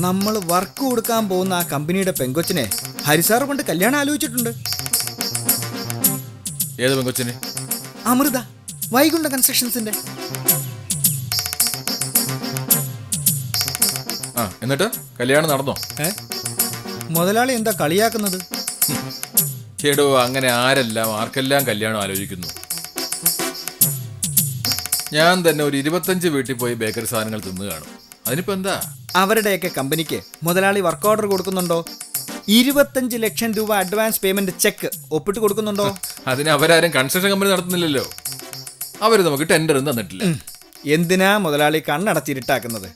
നമ്മൾ വർക്ക് കൊടുക്കാൻ പോകുന്ന ആ കമ്പനിയുടെ പെങ്കൊച്ചിനെ ഹരിസാർ കൊണ്ട് കല്യാണം ആലോചിച്ചിട്ടുണ്ട്. ഏത് പെങ്കൊച്ചിന്? അമൃത വൈകുണ്ഠ കൺസ്ട്രക്ഷൻസിന്റെ. ആ എന്നിട്ട് കല്യാണം നടന്നോ? ഏ? മുതലാളി എന്താ കളിയാക്കുന്നത്? ചേടോ അങ്ങനെ ആരെല്ലാം ആർക്കെല്ലാം കല്യാണം ആലോചിക്കുന്നു? ഞാൻ തന്നെ ഒരു ഇരുപത്തഞ്ച് വീട്ടിൽ പോയി ബേക്കറി സാധനങ്ങൾ തിന്നു കാണും അതിനിപ്പോ എന്താ? അവരുടെയൊക്കെ കമ്പനിക്ക് മുതലാളി വർക്ക് ഓർഡർ കൊടുക്കുന്നുണ്ടോ? ഇരുപത്തഞ്ച് ലക്ഷം രൂപ അഡ്വാൻസ് പേയ്മെന്റ് ചെക്ക് ഒപ്പിട്ട് കൊടുക്കുന്നുണ്ടോ? അതിന് അവരാരും കൺസ്ട്രക്ഷൻ കമ്പനി നടത്തുന്നില്ലല്ലോ. അവർ നമുക്ക് ടെൻഡർ തന്നിട്ടില്ല. എന്തിനാ മുതലാളി കണ്ണടച്ചിരുട്ടാക്കുന്നത്?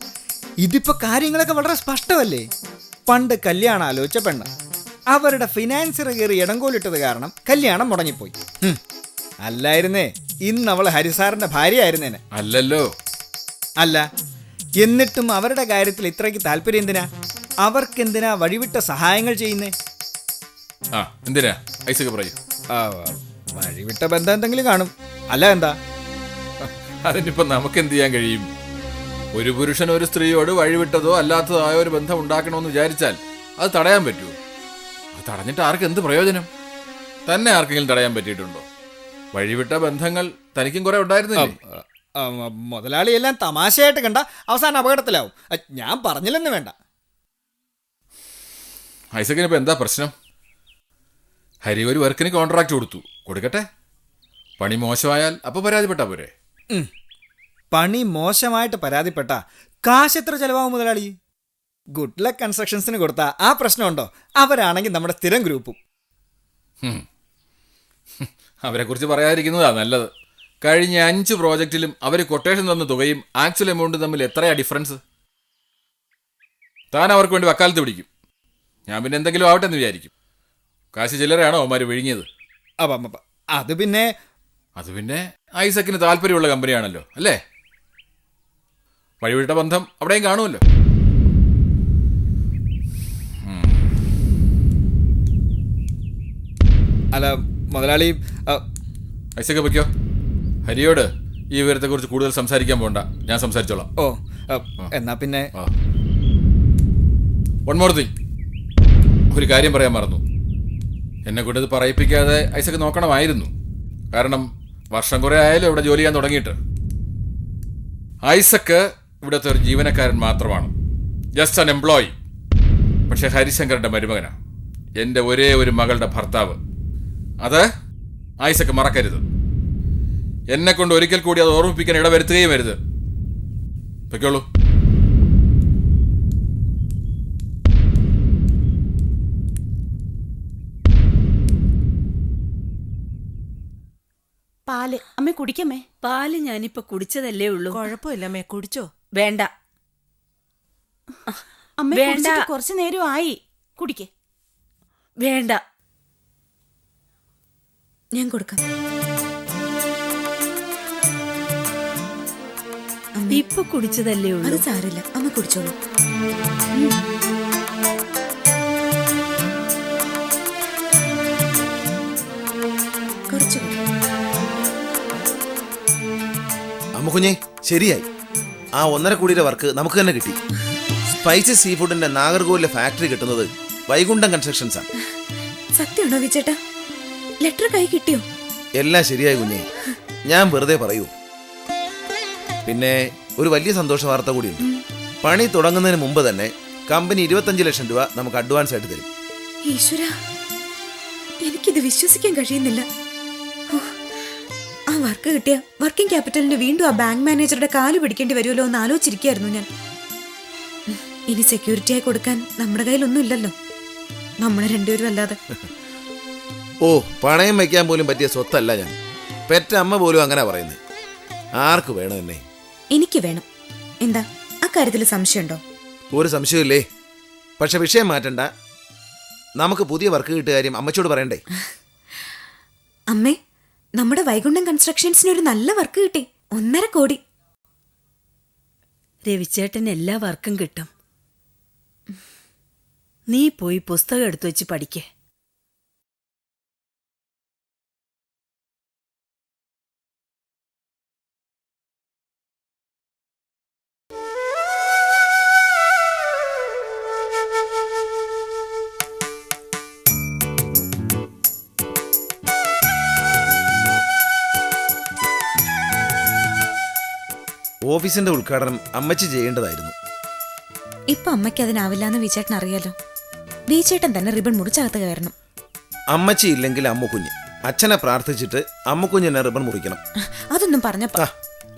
ഇതിപ്പോ കാര്യങ്ങളൊക്കെ വളരെ സ്പഷ്ടമല്ലേ? പണ്ട് കല്യാണം ആലോചിച്ച പെണ്ണ്. അവരുടെ ഫിനാൻസർ കയറി ഇടങ്കോലിട്ടത് കാരണം കല്യാണം മുടങ്ങിപ്പോയി. അല്ലായിരുന്നേ ഇന്ന് അവൾ ഹരിസാറിന്റെ ഭാര്യയായിരുന്നേനെ. അല്ലല്ലോ. അല്ല എന്നിട്ടും അവരുടെ കാര്യത്തിൽ ഇത്രയ്ക്ക് താല്പര്യം എന്തിനാ? അവർക്കെന്തിനാ വഴിവിട്ട സഹായങ്ങൾ ചെയ്യുന്നേ? ആ എന്തിനാ? ഐസക് പറയൂ. ആ, വഴിവിട്ട ബന്ധം എന്തെങ്കിലും കാണും. അല്ല എന്താ? അതിനിപ്പോ നമുക്ക് എന്ത് ചെയ്യാൻ കഴിയും? ഒരു പുരുഷൻ ഒരു സ്ത്രീയോട് വഴിവിട്ടതോ അല്ലാത്തതോ ആയ ഒരു ബന്ധം ഉണ്ടാക്കണമെന്ന് വിചാരിച്ചാൽ അത് തടയാൻ പറ്റുമോ അത് തടഞ്ഞിട്ട് ആർക്ക് എന്ത് പ്രയോജനം? തന്നെ ആർക്കെങ്കിലും തടയാൻ പറ്റിയിട്ടുണ്ടോ? വഴിവിട്ട ബന്ധങ്ങൾ തനിക്കും കുറെ ഉണ്ടായിരുന്നില്ലേ? ആ, ആ, മുതലാളി എല്ലാം തമാശയായിട്ട് കണ്ട അവസാനം അപകടത്തിലാവും. ഞാൻ പറഞ്ഞില്ലെന്ന് വേണ്ട. ഐസക്കിന് ഇപ്പൊ എന്താ പ്രശ്നം? ഹരി ഒരു വർക്കിന് കോൺട്രാക്ട് കൊടുത്തു. കൊടുക്കട്ടെ? പണി മോശമായാൽ അപ്പൊ പരാതിപ്പെട്ടാ പോരെ? പണി മോശമായിട്ട് പരാതിപ്പെട്ട കാശ് എത്ര ചെലവാകും മുതലാളി? ഗുഡ് ലക്ക് കൺസ്ട്രക്ഷൻസിന് കൊടുത്ത ആ പ്രശ്നമുണ്ടോ? അവരാണെങ്കിൽ നമ്മുടെ സ്ഥിരം ഗ്രൂപ്പും. അവരെ കുറിച്ച് പറയാതിരിക്കുന്നതാ നല്ലത്. കഴിഞ്ഞ അഞ്ച് പ്രോജക്റ്റിലും അവർ കൊട്ടേഷൻ തന്ന തുകയും ആക്ച്വൽ എമൗണ്ടും തമ്മിൽ എത്രയാ ഡിഫറൻസ് താൻ അവർക്ക് വേണ്ടി വക്കാലത്ത് പിടിക്കും. ഞാൻ പിന്നെ എന്തെങ്കിലും ആവട്ടെ എന്ന് വിചാരിക്കും. കാശ് ചില്ലറയാണോ അവന്മാർ വിഴുങ്ങിയത്? അത് പിന്നെ അത് പിന്നെ ഐസക്കിന് താല്പര്യമുള്ള കമ്പനിയാണല്ലോ അല്ലേ? വഴിവിട്ട ബന്ധം അവിടെയും കാണുമല്ലോ. അല്ല മുതലാളി ഐസക്ക് വയ്ക്കോ ഹരിയോട് ഈ വിവരത്തെക്കുറിച്ച് കൂടുതൽ സംസാരിക്കാൻ പോണ്ട. ഞാൻ സംസാരിച്ചോളാം. ഓ എന്നാ പിന്നെ വൺ മോർ തിങ് ഒരു കാര്യം പറയാൻ മറന്നു. എന്നെ കൊണ്ട് ഇത് പറയിപ്പിക്കാതെ ഐസക്ക് നോക്കണമായിരുന്നു. കാരണം വർഷം കുറെ ആയാലും ഇവിടെ ജോലി ചെയ്യാൻ തുടങ്ങിയിട്ട്. ഐസക്ക് ഇവിടുത്തെ ഒരു ജീവനക്കാരൻ മാത്രമാണ്. ജസ്റ്റ് അൻ എംപ്ലോയി പക്ഷെ ഹരിശങ്കറിന്റെ മരുമകനാണ് എന്റെ ഒരേ ഒരു മകളുടെ ഭർത്താവ്. അത് ഐസക്ക് മറക്കരുത്. എന്നെ കൊണ്ട് ഒരിക്കൽ കൂടി അത് ഓർമ്മിപ്പിക്കാൻ ഇടവരുത്തുകയും വരുത്. വെക്കോളൂ പാൽ. അമ്മ കുടിക്കമ്മേ. പാൽ ഞാനിപ്പോ കുടിച്ചതല്ലേ ഉള്ളൂ. കുഴപ്പമില്ലമ്മേ കുടിച്ചോ? വേണ്ട. അമ്മ വേണ്ട. കുറച്ചു നേരം ആയി. കുടിക്കേ. വേണ്ട. ഞാൻ കൊടുക്കാം. ഇപ്പൊ കുടിച്ചതല്ലേ അത് ഉള്ളൂ സാരില്ല അമ്മ കുടിച്ചോളൂ. കുറച്ചു കൂടി. അമ്മുകുഞ്ഞെ ശരിയായി. ആ ഒന്നര കോടിയുടെ വർക്ക് നമുക്ക് തന്നെ കിട്ടി. സ്പൈസി സീ ഫുഡിന്റെ നാഗർകോവിലെ ഫാക്ടറി കിട്ടുന്നത് വൈകുണ്ഠം കൺസ്ട്രക്ഷൻസ് ആണ്. സത്യമാണോ വിചേട്ടാ ലെറ്റർ കൈ കിട്ടിയോ? എല്ലാം ശരിയായി കുഞ്ഞെ. ഞാൻ വെറുതെ പറയൂ. പിന്നെ ഒരു വലിയ സന്തോഷ വാർത്ത കൂടിയുണ്ട്. പണി തുടങ്ങുന്നതിന് മുമ്പ് തന്നെ കമ്പനി ഇരുപത്തഞ്ച് ലക്ഷം രൂപ നമുക്ക് അഡ്വാൻസ് ആയിട്ട് തരും. ഈശ്വര എനിക്കിത് വിശ്വസിക്കാൻ കഴിയുന്നില്ല. ആ വർക്ക് കിട്ടിയ വർക്കിംഗ് ക്യാപിറ്റലിന് വീണ്ടും ആ ബാങ്ക് മാനേജറുടെ കാൽ പിടിക്കേണ്ടി വരുമല്ലോ എന്ന് ആലോചിച്ചിരിക്കുകയായിരുന്നു ഞാൻ. ഇനി സെക്യൂരിറ്റി ആയി കൊടുക്കാൻ നമ്മുടെ കയ്യിലൊന്നും ഇല്ലല്ലോ. നമ്മളെ രണ്ടുപേരും അല്ലാതെ. ഓ പണയം വയ്ക്കാൻ പോലും പറ്റിയ സ്വത്തല്ല ഞാൻ. പെറ്റ അമ്മ പോലും അങ്ങനെ പറയുന്നത് ആർക്ക് വേണം എന്നെ? എനിക്ക് വേണം. എന്താ? അക്കാര്യത്തിൽ സംശയമുണ്ടോ? ഒരു സംശയമില്ലേ പക്ഷെ വിഷയം മാറ്റണ്ട. നമുക്ക് പുതിയ വർക്ക് കിട്ടിയ കാര്യം അമ്മച്ചോട് പറയണ്ടേ? അമ്മേ നമ്മുടെ വൈകുണ്ഠം കൺസ്ട്രക്ഷൻസിന് ഒരു നല്ല വർക്ക് കിട്ടി. ഒന്നര കോടി. രവിച്ചേട്ടൻ എല്ലാ വർക്കും കിട്ടും. നീ പോയി പുസ്തകം എടുത്തു വെച്ച് പഠിക്കേ. ഓഫീസിന്റെ ഉദ്ഘാടനം അമ്മച്ചി ചെയ്യേണ്ടതായിരുന്നു. ഇപ്പൊ അമ്മയ്ക്ക് അതിനാവില്ല എന്ന് വിചേട്ടൻ അറിയാലോ. വിചേട്ടൻ തന്നെ റിബൺ മുറിച്ചകത്ത് കയറണം. അമ്മച്ചി ഇല്ലെങ്കിൽ അമ്മുക്കുഞ്ഞ്. അച്ഛനെ പ്രാർത്ഥിച്ചിട്ട് അമ്മുക്കുഞ്ഞിനെ റിബൺ മുറിക്കണം. അതൊന്നും പറഞ്ഞപ്പ.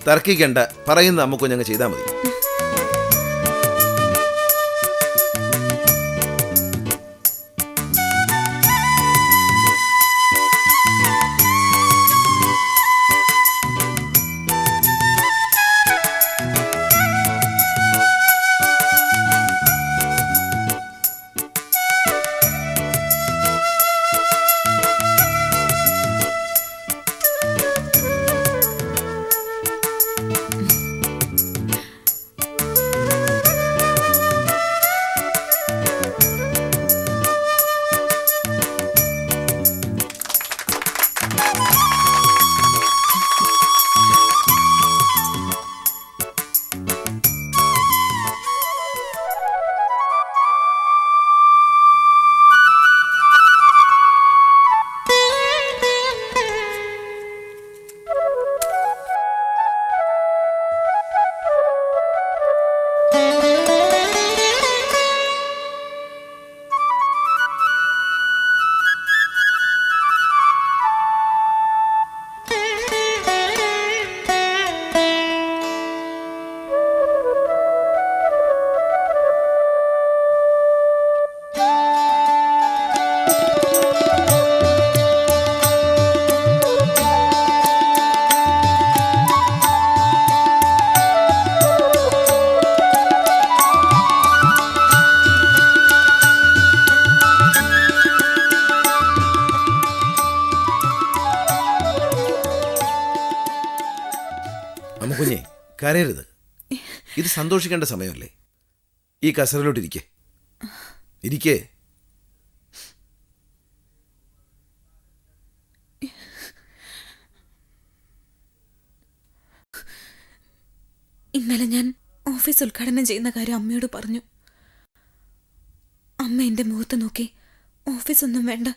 തർക്കിക്കണ്ട. പറയുന്ന അമ്മുക്കുഞ്ഞങ്ങ് ചെയ്താൽ മതി. കരയരുത്. ഇത് സന്തോഷിക്കേണ്ട സമയമല്ലേ? ഈ കസറിലോട്ട് ഇരിക്കേ. ഇരിക്കേ ഇന്നലെ ഞാൻ ഓഫീസ് ഉദ്ഘാടനം ചെയ്യുന്ന കാര്യം അമ്മയോട് പറഞ്ഞു. അമ്മ എന്റെ മുഖത്ത് നോക്കി ഓഫീസ് ഒന്നും വേണ്ട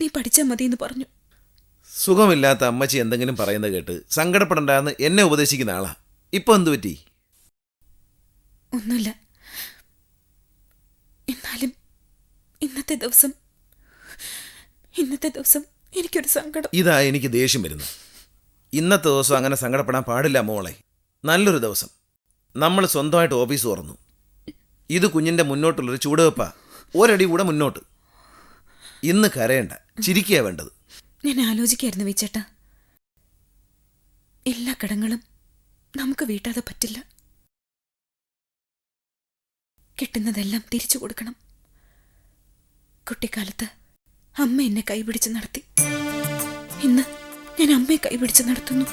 നീ പഠിച്ചാൽ മതി എന്ന് പറഞ്ഞു. സുഖമില്ലാത്ത അമ്മച്ചി എന്തെങ്കിലും പറയുന്നത് കേട്ട് സങ്കടപ്പെടണ്ടെന്ന് എന്നെ ഉപദേശിക്കുന്ന ആളാ. ഇപ്പൊ എന്തു പറ്റി? ഒന്നുമില്ല. എന്നാലും ഇന്നത്തെ ദിവസം ഇന്നത്തെ ദിവസം എനിക്കൊരു സങ്കടം. ഇതാ എനിക്ക് ദേഷ്യം വരുന്നു. ഇന്നത്തെ ദിവസം അങ്ങനെ സങ്കടപ്പെടാൻ പാടില്ല മോളെ. നല്ലൊരു ദിവസം. നമ്മൾ സ്വന്തമായിട്ട് ഓഫീസ് തുറന്നു. ഇത് കുഞ്ഞിന്റെ മുന്നോട്ടുള്ളൊരു ചൂടുവെപ്പാ ഒരടി കൂടെ മുന്നോട്ട്. ഇന്ന് കരയണ്ട. ചിരിക്കുക വേണ്ടത്. ഞാൻ ആലോചിക്കായിരുന്നു വിച്ചേട്ട. എല്ലാ കടങ്ങളും നമുക്ക് വീട്ടാതെ പറ്റില്ല. കിട്ടുന്നതെല്ലാം തിരിച്ചു കൊടുക്കണം. കുട്ടിക്കാലത്ത് അമ്മ എന്നെ കൈപിടിച്ച് നടത്തി. ഇന്ന് ഞാൻ അമ്മയെ കൈപിടിച്ച് നടത്തുന്നു.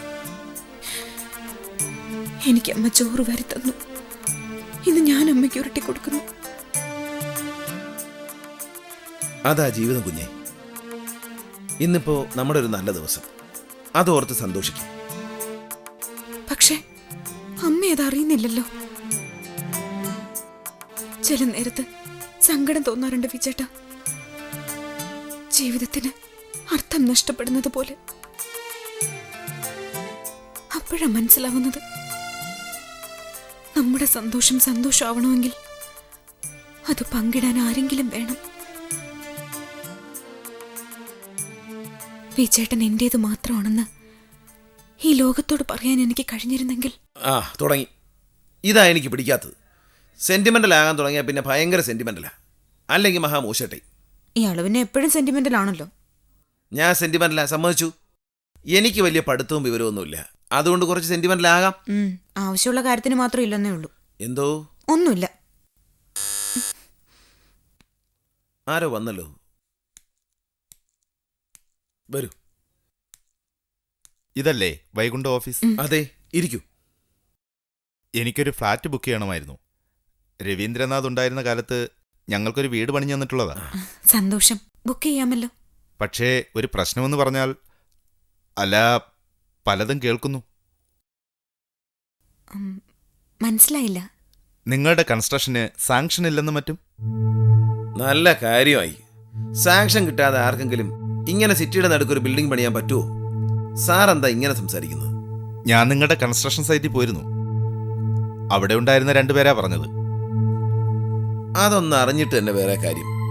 എനിക്ക് അമ്മ ചോറ് വരുത്തുന്നു തന്നു. ഇന്ന് ഞാൻ അമ്മയ്ക്ക് ഉരുട്ടി കൊടുക്കുന്നു. അതാ ജീവിതം കുഞ്ഞെ. ഇന്നിപ്പോ നമ്മുടെ ഒരു നല്ല ദിവസം. അതോർത്ത് സന്തോഷിക്കും. അമ്മ അറിയുന്നില്ലല്ലോ. ചില നേരത്ത് സങ്കടം തോന്നാറുണ്ട് വിചേട്ട ജീവിതത്തിന് അർത്ഥം നഷ്ടപ്പെടുന്നത് പോലെ. അപ്പോഴാ മനസ്സിലാവുന്നത്. നമ്മുടെ സന്തോഷം സന്തോഷമാവണമെങ്കിൽ അത് പങ്കിടാൻ ആരെങ്കിലും വേണം. വിചേട്ടൻ എന്റേത് മാത്രമാണെന്ന് ഈ ലോകത്തോട് പറയാൻ എനിക്ക് കഴിഞ്ഞിരുന്നെങ്കിൽ. ആ തുടങ്ങി. ഇതാ എനിക്ക് പിടിക്കാത്തത്. സെന്റിമെന്റൽ ആകാൻ തുടങ്ങിയാൽ പിന്നെ ഭയങ്കര സെന്റിമെന്റലാ അല്ലെങ്കിൽ മഹാമൂശട്ടെ ഈ അളവിനെ എപ്പോഴും സെന്റിമെന്റൽ ആണല്ലോ. ഞാൻ സെന്റിമെന്റലാ സമ്മതിച്ചു. എനിക്ക് വലിയ പഠിത്തവും വിവരമൊന്നുമില്ല അതുകൊണ്ട് കുറച്ച് സെന്റിമെന്റൽ ആകാം. ആവശ്യമുള്ള കാര്യത്തിന് മാത്രം ഇല്ലെന്നേ ഉള്ളൂ. എന്തോ? ഒന്നുമില്ല. ആരോ വന്നല്ലോ. വരൂ. ഇതല്ലേ വൈകുണ്ഠ ഓഫീസ്? അതെ ഇരിക്കൂ. എനിക്കൊരു ഫ്ലാറ്റ് ബുക്ക് ചെയ്യണമായിരുന്നു. രവീന്ദ്രനാഥ് ഉണ്ടായിരുന്ന കാലത്ത് ഞങ്ങൾക്കൊരു വീട് പണിഞ്ഞു തന്നിട്ടുള്ളതാ. സന്തോഷം. ബുക്ക് ചെയ്യാമല്ലോ. പക്ഷേ ഒരു പ്രശ്നമെന്ന് പറഞ്ഞാൽ അല്ല പലതും കേൾക്കുന്നു. മനസ്സിലായില്ല. നിങ്ങളുടെ കൺസ്ട്രക്ഷന് സാങ്ഷൻ ഇല്ലെന്നും മറ്റും? നല്ല കാര്യമായി. സാങ്ഷൻ കിട്ടാതെ ആർക്കെങ്കിലും ഇങ്ങനെ സിറ്റിയുടെ നടുക്ക് ഒരു ബിൽഡിംഗ് പണിയാൻ പറ്റുമോ സാർ എന്താ ഇങ്ങനെ സംസാരിക്കുന്നത്? ഞാൻ നിങ്ങളുടെ കൺസ്ട്രക്ഷൻ സൈറ്റിൽ പോയിരുന്നു. അവിടെ ഉണ്ടായിരുന്ന രണ്ടുപേരാ പറഞ്ഞത്. അതൊന്ന് അറിഞ്ഞിട്ട് തന്നെ വേറെ കാര്യം.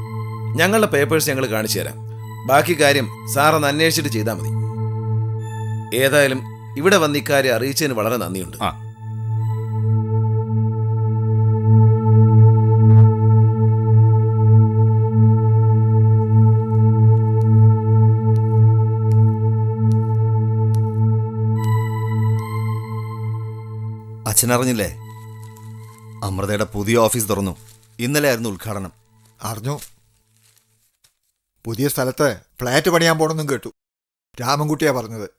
ഞങ്ങളുടെ പേപ്പേഴ്സ് ഞങ്ങൾ കാണിച്ചു തരാം. ബാക്കി കാര്യം സാറൊന്ന് അന്വേഷിച്ചിട്ട് ചെയ്താൽ മതി. ഏതായാലും ഇവിടെ വന്ന് ഇക്കാര്യം അറിയിച്ചതിന് വളരെ നന്ദിയുണ്ട്. ആ അച്ഛനറിഞ്ഞില്ലേ? അമൃതയുടെ പുതിയ ഓഫീസ് തുറന്നു. ഇന്നലെ ആയിരുന്നു ഉദ്ഘാടനം. അറിഞ്ഞു? പുതിയ സ്ഥലത്ത് ഫ്ലാറ്റ് പണിയാൻ പോണെന്നും കേട്ടു. രാമൻകുട്ടിയാ പറഞ്ഞത്.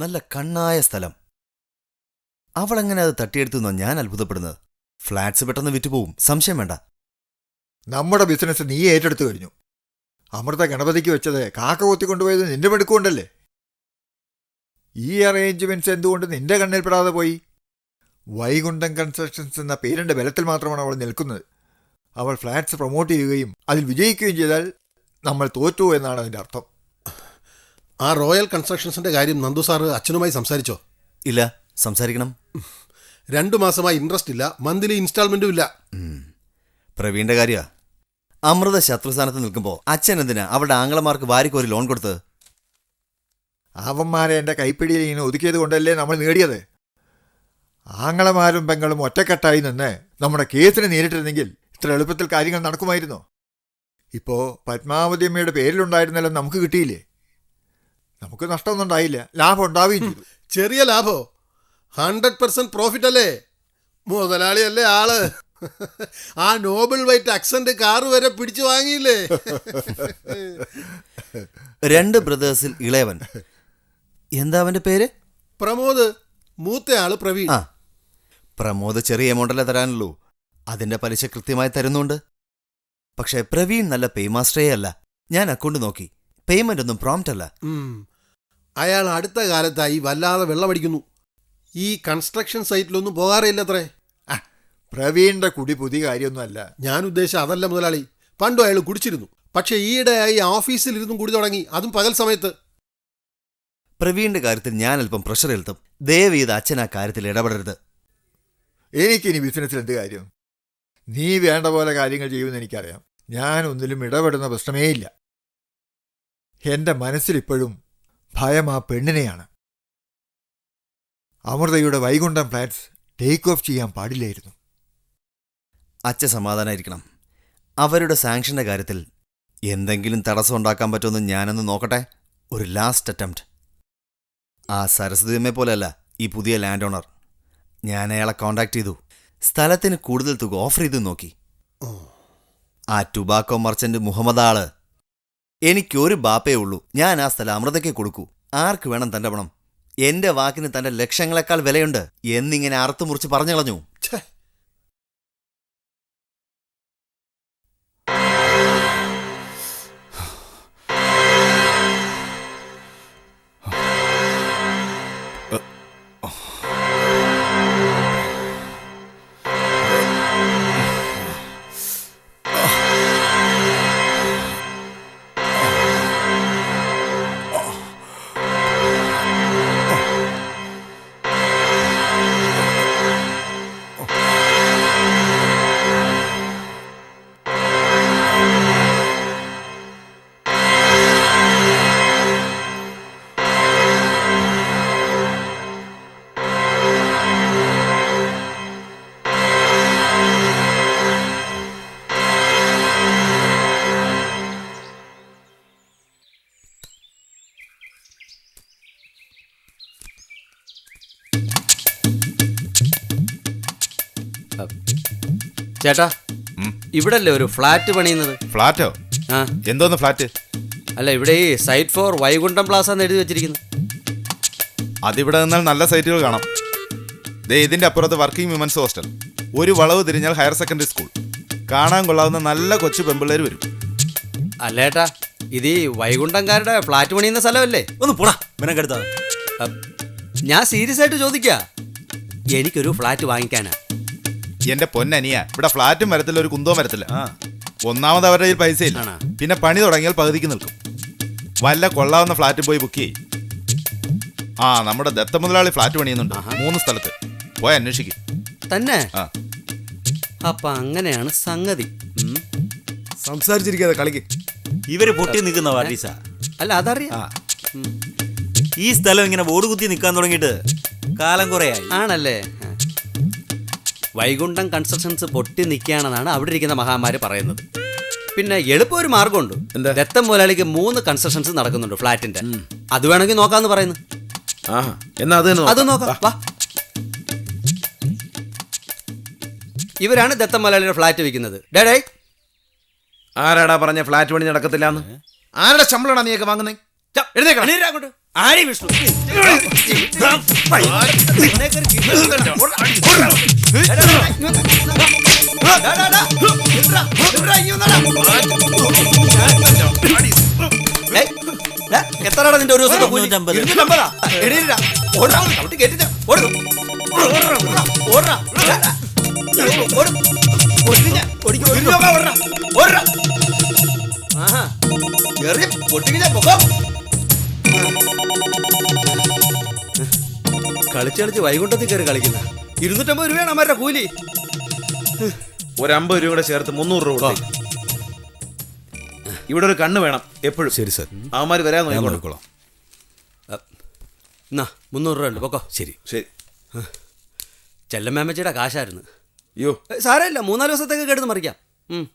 നല്ല കണ്ണായ സ്ഥലം. അവളെങ്ങനെ അത് തട്ടിയെടുത്തുന്നോ ഞാൻ അത്ഭുതപ്പെടുന്നത്? ഫ്ലാറ്റ്സ് പെട്ടെന്ന് വിറ്റുപോകും സംശയം വേണ്ട. നമ്മുടെ ബിസിനസ് നീ ഏറ്റെടുത്തു കഴിഞ്ഞു. അമൃത ഗണപതിക്ക് വെച്ചത് കാക്ക കൊത്തി കൊണ്ടുപോയത് നിന്റെ മെടുക്കൊണ്ടല്ലേ ഈ അറേഞ്ച്മെന്റ്സ് എന്തുകൊണ്ട് നിന്റെ കണ്ണിൽപ്പെടാതെ പോയി? വൈകുണ്ഠം കൺസ്ട്രക്ഷൻസ് എന്ന പേരിന്റെ ബലത്തിൽ മാത്രമാണ് അവൾ നിൽക്കുന്നത്. അവൾ ഫ്ലാറ്റ്സ് പ്രൊമോട്ട് ചെയ്യുകയും അതിൽ വിജയിക്കുകയും ചെയ്താൽ നമ്മൾ തോറ്റു എന്നാണ് അതിന്റെ അർത്ഥം. ആ റോയൽ കൺസ്ട്രക്ഷൻസിന്റെ കാര്യം നന്ദു സാറ് അച്ഛനുമായി സംസാരിച്ചോ? ഇല്ല. സംസാരിക്കണം. രണ്ടു മാസമായി ഇൻട്രസ്റ്റ് ഇല്ല. മന്ത്ലി ഇൻസ്റ്റാൾമെന്റും ഇല്ല. പ്രവീണിന്റെ കാര്യ? അമൃത ശത്രുസ്ഥാനത്ത് നിൽക്കുമ്പോൾ അച്ഛൻ എന്തിനാ അവളുടെ ആംഗ്ലമാർക്ക് ഒരു ലോൺ കൊടുത്തത് അവന്മാരെ എന്റെ കൈപ്പിടിയിൽ ഇങ്ങനെ ഒതുക്കിയത് കൊണ്ടല്ലേ നമ്മൾ നേടിയത്? ആങ്ങളമാരും പെങ്ങളും ഒറ്റക്കെട്ടായി നിന്ന് നമ്മുടെ കേസിനെ നേരിട്ടിരുന്നെങ്കിൽ ഇത്ര എളുപ്പത്തിൽ കാര്യങ്ങൾ നടക്കുമായിരുന്നോ? ഇപ്പോൾ പത്മാവതി അമ്മയുടെ പേരിലുണ്ടായിരുന്നല്ലോ നമുക്ക് കിട്ടിയില്ലേ? നമുക്ക് നഷ്ടമൊന്നും ഉണ്ടായില്ല. ലാഭം ഉണ്ടാവില്ല ചെറിയ ലാഭോ? ഹൺഡ്രഡ് പെർസെന്റ് പ്രോഫിറ്റ് അല്ലേ? മുതലാളിയല്ലേ ആൾ? ആ നോബിൾ വൈറ്റ് അക്സന്റ് കാറ് വരെ പിടിച്ചു വാങ്ങിയില്ലേ? രണ്ട് ബ്രദേഴ്സിൽ ഇളയവൻ. എന്താ അവന്റെ പേര്? പ്രമോദ്. മൂത്തയാൾ പ്രവീൺ. ആ പ്രമോദ് ചെറിയ എമൗണ്ടല്ലേ തരാനുള്ളൂ? അതിന്റെ പലിശ കൃത്യമായി തരുന്നുണ്ട്. പക്ഷേ പ്രവീൺ നല്ല പേയ്മാസ്റ്ററേ അല്ല. ഞാൻ അക്കൗണ്ട് നോക്കി. പേയ്മെന്റ് ഒന്നും പ്രോംപ്റ്റ് അല്ല. അയാൾ അടുത്ത കാലത്തായി വല്ലാതെ വെള്ളമടിക്കുന്നു. ഈ കൺസ്ട്രക്ഷൻ സൈറ്റിലൊന്നും പോകാറില്ലത്രേ പ്രവീണിന്റെ കുടി പുതിയ കാര്യമൊന്നുമല്ല ഞാൻ ഉദ്ദേശിച്ച അതല്ല മുതലാളി. പണ്ടു അയാൾ കുടിച്ചിരുന്നു. പക്ഷെ ഈയിടെയായി ഓഫീസിൽ ഇരുന്നും കുടി തുടങ്ങി. അതും പകൽ സമയത്ത്. പ്രവീണിന്റെ കാര്യത്തിൽ ഞാൻ അല്പം പ്രഷർ എഴുത്തും ദയവ് ചെയ്ത് അച്ഛൻ ആ കാര്യത്തിൽ ഇടപെടരുത്. എനിക്കിനി ബിസിനസ്സിൽ എന്ത് കാര്യം? നീ വേണ്ട പോലെ കാര്യങ്ങൾ ചെയ്യുമെന്ന് എനിക്കറിയാം. ഞാൻ ഒന്നിലും ഇടപെടുന്ന പ്രശ്നമേ ഇല്ല. എന്റെ മനസ്സിലിപ്പോഴും ഭയം ആ പെണ്ണിനെയാണ്. അമൃതയുടെ വൈകുണ്ഠം ഫ്ലാറ്റ്സ് ടേക്ക് ഓഫ് ചെയ്യാൻ പാടില്ലായിരുന്നു. അച്ഛ സമാധാനമായിരിക്കണം അവരുടെ സാങ്ഷന്റെ കാര്യത്തിൽ എന്തെങ്കിലും തടസ്സം ഉണ്ടാക്കാൻ പറ്റുമെന്ന് ഞാനൊന്ന് നോക്കട്ടെ. ഒരു ലാസ്റ്റ് അറ്റംപ്റ്റ് ആ സരസ്വതി അമ്മയെ പോലെയല്ല ഈ പുതിയ ലാൻഡ് ഓണർ ഞാൻ അയാളെ കോണ്ടാക്ട് ചെയ്തു. സ്ഥലത്തിന് കൂടുതൽ തുക ഓഫർ ചെയ്തു നോക്കി. ആ ടുബാക്കോ മർച്ചന്റ് മുഹമ്മദ് ആൾ എനിക്കൊരു ബാപ്പേ ഉള്ളൂ. ഞാൻ ആ സ്ഥലം അമൃതയ്ക്ക് കൊടുക്കൂ. ആർക്ക് വേണം തന്റെ പണം? എന്റെ വാക്കിന് തന്റെ ലക്ഷങ്ങളെക്കാൾ വിലയുണ്ട്. എന്നിങ്ങനെ അറുത്തു മുറിച്ച് പറഞ്ഞു കളഞ്ഞു ചേട്ടാ ഇവിടെ ഇവിടല്ലേ ഒരു ഫ്ലാറ്റ് പണിയുന്നത്? ഫ്ലാറ്റോ? ആ. എന്തോന്ന് ഫ്ലാറ്റ്? അല്ല ഇവിടെ ഈ സൈറ്റ് ഫോർ വൈകുണ്ഠം പ്ലാസ എന്ന് എഴുതി വെച്ചിരിക്കുന്നു. അതിവിടെ നിന്നാൽ നല്ല സൈറ്റുകൾ കാണാം. ദേ ഇതിന്റെ അപ്പുറത്ത് വർക്കിംഗ് വിമൻസ് ഹോസ്റ്റൽ ഒരു വളവ് തിരിഞ്ഞാൽ ഹയർ സെക്കൻഡറി സ്കൂൾ കാണാൻ കൊള്ളാവുന്ന നല്ല കൊച്ചു പെമ്പിള്ളേർ വരും. അല്ലേട്ടാ ഇത് ഈ വൈകുണ്ഠംകാരുടെ ഫ്ലാറ്റ് പണിയുന്ന സ്ഥലമല്ലേ? ഒന്ന് പോടാ മെനക്കെടുത്താ അ, ഞാൻ സീരിയസ് ആയിട്ട് ചോദിക്കാ. എനിക്കൊരു ഫ്ലാറ്റ് വാങ്ങിക്കാനാ. എന്റെ പൊന്നനിയ ഇവിടെ ഫ്ലാറ്റും വരത്തില്ല ഒരു കുന്തവും വരത്തില്ല. ഒന്നാമത് അവരുടെ കയ്യിൽ പൈസ ഇല്ല പിന്നെ പണി തുടങ്ങിയാൽ പകുതിക്ക് നിൽക്കും. വല്ല കൊള്ളാവുന്ന ഫ്ലാറ്റിൽ പോയി ബുക്ക് ചെയ്യും. ആ നമ്മുടെ ദത്ത മുതലാളി ഫ്ലാറ്റ് പണിയുന്നുണ്ട്. മൂന്ന് സ്ഥലത്ത്. പോയി അന്വേഷിക്കും. തന്നെ? ആ. അപ്പൊ അങ്ങനെയാണ് സംഗതി. സംസാരിച്ചിരിക്കാതെ കളിക്ക്. ഇവർ പൊട്ടി നിൽക്കുന്ന വാർഡീസ അല്ല അതറിയാം. ഈ സ്ഥലം ഇങ്ങനെ ബോർഡ് കുത്തി നിൽക്കാൻ തുടങ്ങിയിട്ട് കാലം കുറയായി ആണല്ലേ. വൈകുണ്ഠം കൺസ്ട്രക്ഷൻസ് പൊട്ടി നിൽക്കുകയാണെന്നാണ് അവിടെ ഇരിക്കുന്ന മഹാമാര് പറയുന്നത്. പിന്നെ എളുപ്പം ഒരു മാർഗമുണ്ട് രത്തം മുതലാളിക്ക് മൂന്ന് കൺസ്ട്രക്ഷൻസ് നടക്കുന്നുണ്ട് ഫ്ലാറ്റിന്റെ. അത് വേണമെങ്കിൽ നോക്കാന്ന് പറയുന്നു. എന്നാ അത് അത് നോക്കാം. നോക്കാം. വാ. ഇവരാണ് ദത്ത മലയാളിയുടെ ഫ്ലാറ്റ് വിൽക്കുന്നത്. ഡേഡേ ആരാടാ പറഞ്ഞ ഫ്ലാറ്റ് പണി നടക്കത്തില്ലാന്ന്? ആരുടെ ശമ്പളമാണ് നീയൊക്കെ വാങ്ങുന്നേ? എഴുന്നേക്കണം ആരി വിഷ്ണു എത്രടാ നിന്റെ ഒരു ദിവസത്തെ കൂലി? ഇരുന്നൂറ്റമ്പത്. എടീരാ. ഓടാ, ചവിട്ടി കേറ്റിച്ചാ. ഓട്. ഓടാ, ഓടാ. ഒടിഞ്ഞ, ഒടിഞ്ഞ, ഓടാ, ഓടാ. ആഹാ. എറിയ, പൊട്ടിക്കില്ല, പൊക്കോ. കളിച്ച് കളിച്ച് വൈകുണ്ഠത്തിൽ കയറി കളിക്കുന്ന. ഇരുന്നൂറ്റമ്പത് രൂപയാണ് അമ്മരുടെ കൂലി. ഒരു അമ്പത് രൂപ കൂടെ ചേർത്ത് മുന്നൂറ് രൂപ കൊടുത്തേ. ഇവിടെ ഒരു കണ്ണ് വേണം എപ്പോഴും. ശരി സാർ. അവന്മാര് വരാൻ ഞാൻ നോക്കിക്കോളും. നോക്കിക്കോളാം എന്നാ മുന്നൂറ് രൂപ ഉണ്ട്. പൊക്കോ. ശരി. ശരി. ചെല്ലമ്മേമ്മച്ചിയുടെ കാശായിരുന്നു. അയ്യോ ഏ, സാരമില്ല. മൂന്നാൽ ദിവസത്തേക്ക് കേടുന്ന് മറിക്കാം. ഉം.